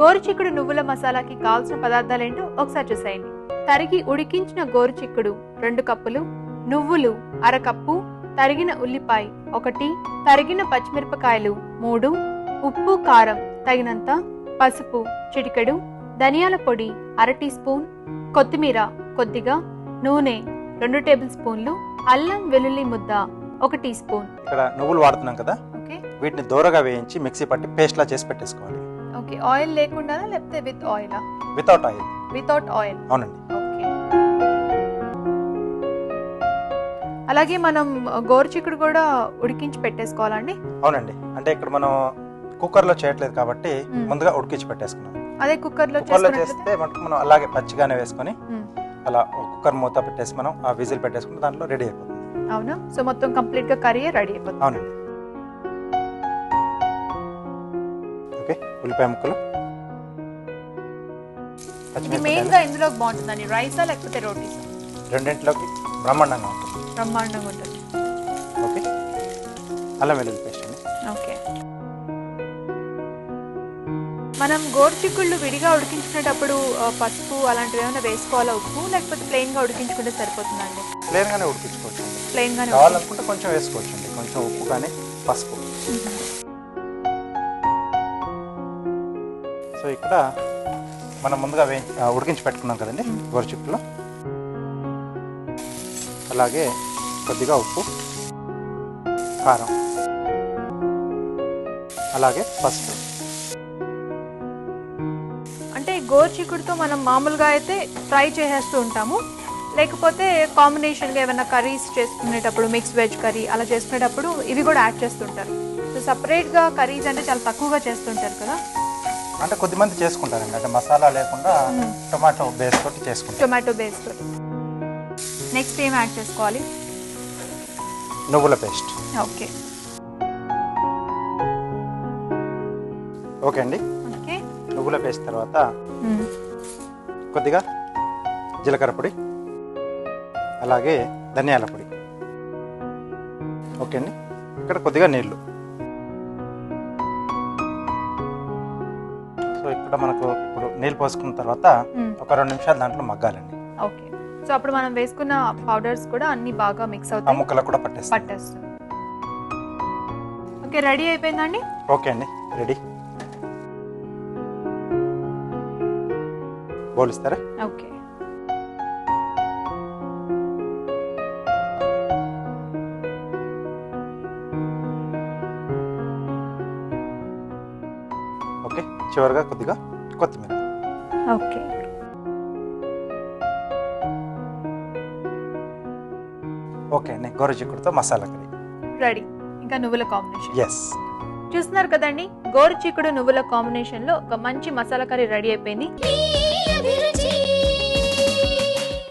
గోరుచిక్కుడు నువ్వుల మసాలాకి కావాల్సిన పదార్థాలేంటో ఒకసారి చూసేయండి. తరిగి ఉడికించిన గోరుచిక్కుడు రెండు కప్పులు నువ్వులు అరకప్పు తరిగిన ఉల్లిపాయ ఒకటి తరిగిన పచ్చిమిరపకాయలు మూడు ఉప్పు కారం తగినంత పసుపు చిటికెడు ధనియాల పొడి అర టీ స్పూన్ కొత్తిమీర కొద్దిగా నూనె రెండు టేబుల్ స్పూన్లు అల్లం వెల్లుల్లి ముద్ద ఒక టీ స్పూన్. ఇక్కడ నువ్వులు వాడుతున్నాం కదా? వీటిని దూరగా వేయించి మిక్సీ పట్టి పేస్ట్లా చేసి పెట్టేసుకోవాలి. ఓకే. ఆయిల్ లేకుండా లేకపోతే with oil? Without oil. Without oil. అవునండి. ఓకే. అలాగే మనం గోరుచిక్కుడు కూడా ఉడికించి పెట్టేసుకోవాలండి అవునండి. అంటే ఇక్కడ మనం కుక్కర్లో చేయట్లేదు కాబట్టి. ముందుగా ఉడికించి పెట్టేసుకున్నాం. అదే కుక్కర్లో కుక్కర్లో చేసుకున్నట్లయితే చేస్తే మనకు మనం అలాగే పచ్చిగానే వేసుకొని. అలా కుక్కర్ మూత పెట్టేసి మనం ఆ విజిల్ పెట్టేసుకుంటే దాంట్లో రెడీ అయిపోతుంది. అవునా? సో మొత్తం కంప్లీట్గా కర్రీ రెడీ అయిపోతుంది. అవునండి. ఓకే? ఉల్లిపాయ ముక్కలు. మెయిన్గా ఇందులో బాగుంటుందండి రైసా లేకపోతే రోటీస్ రెండింటిలోకి బ్రహ్మాండంగా ఉంటుంది. బ్రహ్మాండంగా ఉంటుంది. ఓకే? అల్లం వెల్లుల్లి పేస్ట్ అండి. ఓకే. మనం గోరుచిక్కుళ్ళు విడిగా ఉడికించుకునేటప్పుడు పసుపు అలాంటివి ఏమైనా వేసుకోవాలా ఉప్పు? లేకపోతే ప్లెయిన్గా ఉడికించుకుంటే సరిపోతుందండి ప్లేన్గానే ఉడికించుకోవచ్చు అండి. ప్లెయిన్ గానే కావాలనుకుంటే కొంచెం వేసుకోవచ్చు అండి కొంచెం ఉప్పు కానీ పసుపు. సో ఇక్కడ మనం ముందుగా వే ఉడికించి పెట్టుకున్నాం కదండి గోరుచిక్కులు అలాగే కొద్దిగా ఉప్పు కారం అలాగే పసుపు. అంటే గోరుచిక్కుడుతో మనం మామూలుగా అయితే ఫ్రై చేసేస్తూ ఉంటాము. లేకపోతే కాంబినేషన్గా ఏమైనా కర్రీస్ చేసుకునేటప్పుడు మిక్స్ వెజ్ కర్రీ అలా చేసుకునేటప్పుడు ఇవి కూడా యాడ్ చేస్తుంటారు సో సపరేట్గా కర్రీస్ అంటే చాలా తక్కువగా చేస్తుంటారు కదా. అంటే కొద్దిమంది చేసుకుంటారండి. అంటే మసాలా లేకుండా. టొమాటో బేస్ తోటి చేసుకుంటారు. టొమాటో బేస్ నెక్స్ట్ ఏం యాడ్ చేసుకోవాలి? నువ్వుల పేస్ట్ ఓకే. ఓకే అండి. ఓకే. నువ్వుల పేస్ట్ తర్వాత కొద్దిగా జీలకర్ర పొడి అలాగే ధనియాల పొడి. ఓకే అండి. ఇక్కడ కొద్దిగా నీళ్ళు. సో ఇక్కడ మనకు ఇప్పుడు నీళ్ళు పోసుకున్న తర్వాత ఒక రెండు నిమిషాలు దాంట్లో మగ్గాలండి. ఓకే. సో అప్పుడు మనం వేసుకున్న పౌడర్స్ కూడా అన్ని బాగా మిక్స్ అవుతాయి. ముక్కలకు కూడా పట్టేస్తాం పట్టేస్తుంది ఓకే రెడీ అయిపోయిందండి? ఓకే అండి రెడీ. బౌల్ ఇస్తారా? ఓకే. చివరిగా కొద్దిగా కొత్తిమీర. ఓకే. ఓకే అండి గోరు చిక్కుడుతో మసాలా కర్రీ. రెడీ. ఇంకా నువ్వుల కాంబినేషన్. ఎస్ చూస్తున్నారు కదండి గోరు చిక్కుడు నువ్వుల కాంబినేషన్లో ఒక మంచి మసాలా కర్రీ రెడీ అయిపోయింది.